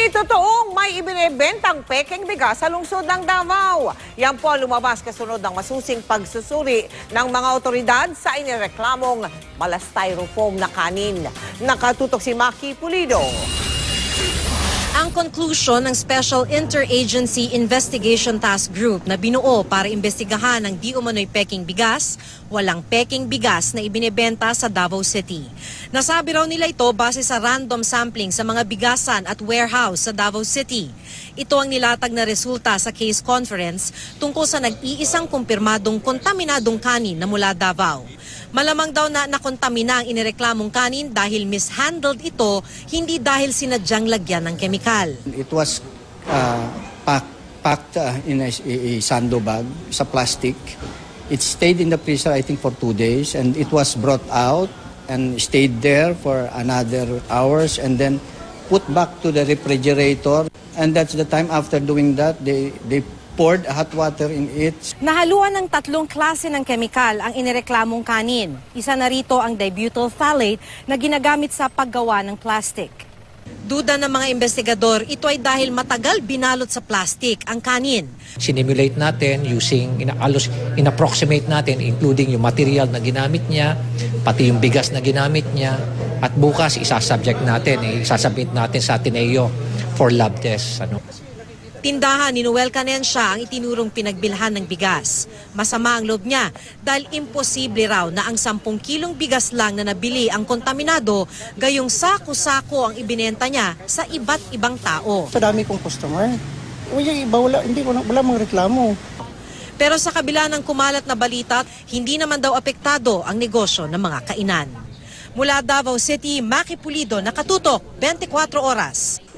Hindi totoong may ibinebentang pekeng bigas sa lungsod ng Davao. Yan po lumabas kasunod ng masusing pagsusuri ng mga otoridad sa inireklamong malastyrofoam na kanin. Nakatutok si Maki Pulido. Ang conclusion ng Special Interagency Investigation Task Group na binuo para imbestigahan ang di umano'y peking bigas, walang peking bigas na ibinebenta sa Davao City. Nasabi raw nila ito base sa random sampling sa mga bigasan at warehouse sa Davao City. Ito ang nilatag na resulta sa case conference tungkol sa nag-iisang kumpirmadong kontaminadong kanin na mula Davao. Malamang daw na nakontamina ang inireklamong kanin dahil mishandled ito, hindi dahil sinadyang lagyan ng kemikal. It was uh, pack, packed uh, in a, a sando bag sa plastic. It stayed in the freezer, I think, for two days, and it was brought out and stayed there for another hours, and then put back to the refrigerator. And that's the time after doing that, they, they poured hot water in it. Nahaluan ng tatlong klase ng kemikal ang inireklamong kanin. Isa na rito ang dibutyl phthalate na ginagamit sa paggawa ng plastic. Duda ng mga investigador, ito ay dahil matagal binalot sa plastic ang kanin. sinimulate natin using inaalos inapproximate natin including yung material na ginamit niya pati yung bigas na ginamit niya at bukas isasubject natin eh, isasubmit natin sa Ateneo for lab tests ano Tindahan ni Noel Canensya ang itinurong pinagbilhan ng bigas. Masama ang loob niya dahil imposible raw na ang 10 kilong bigas lang na nabili ang kontaminado gayong sako-sako ang ibinenta niya sa iba't ibang tao. Sa dami kong customer. Yung iba, wala, hindi ko na, wala mga reklamo. Pero sa kabila ng kumalat na balita, hindi naman daw apektado ang negosyo ng mga kainan. Mula Davao City, Maki Pulido, nakatutok 24 oras.